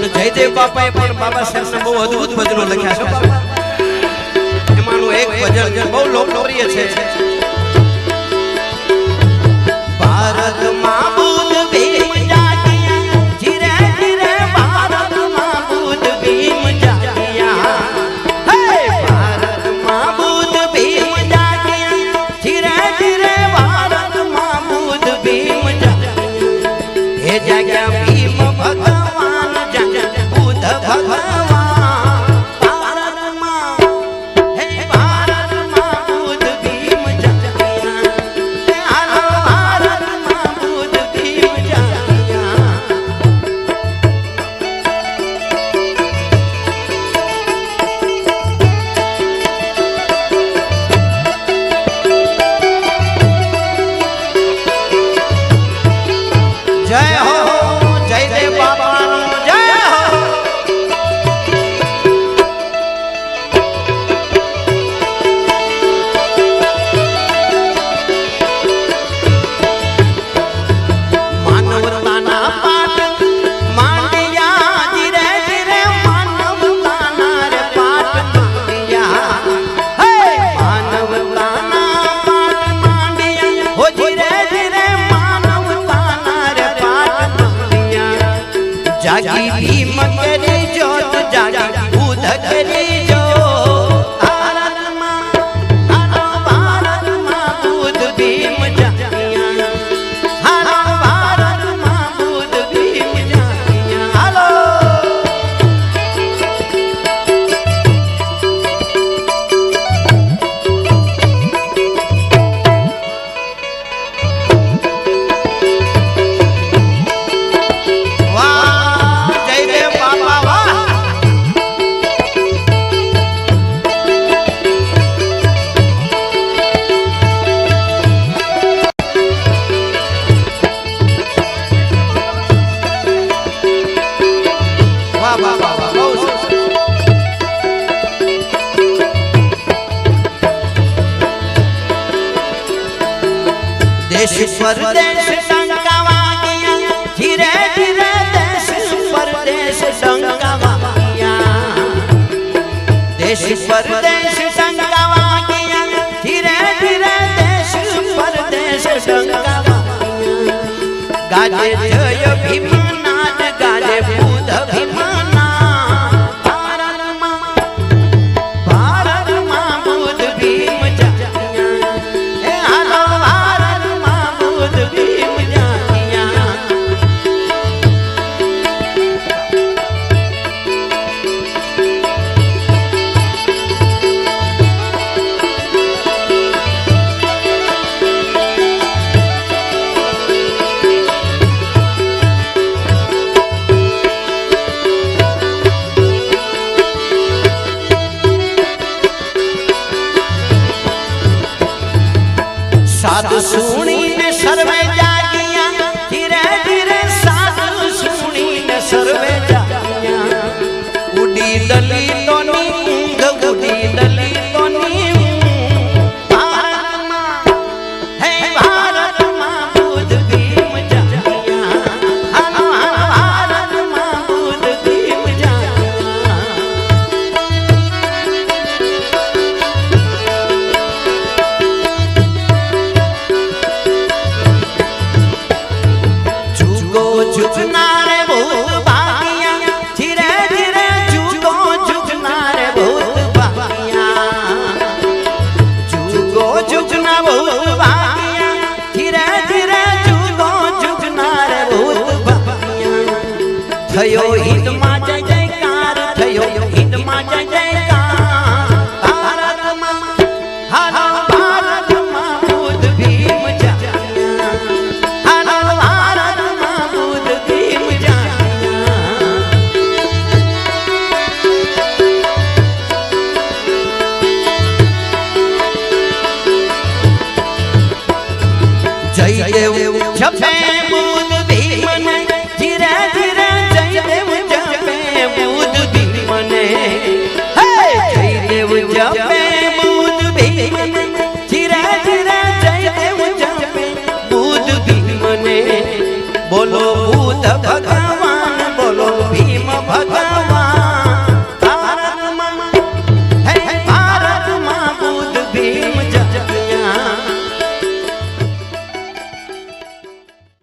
અને જયદેવ બાપાએ પણ બાબા સાહેબને બહુ અદ્ભુત ભજનો લખ્યા છે. એમાંનું એક ભજન બહુ લોકપ્રિય છે. 来来。વાહ વાહ વાહ બહુ દેશ પર દેશ ટંકાવા ગયા ધીરે ધીરે દેશ પર દેશ ટંકાવા ગયા દેશ પર દેશ ટંકાવા ગયા ધીરે ધીરે દેશ પર દેશ ટંકાવા ગાજે જય ભીમ થયો હિતમાં જય જયકાર થયો હિતમાં જય જયકાર. ભારતમાં ભારતમાં બુદ્ધ ભીમ જાણ્યા ભારતમાં બુદ્ધ ભીમ જાણ્યા જય દેવ જપે બુદ્ધ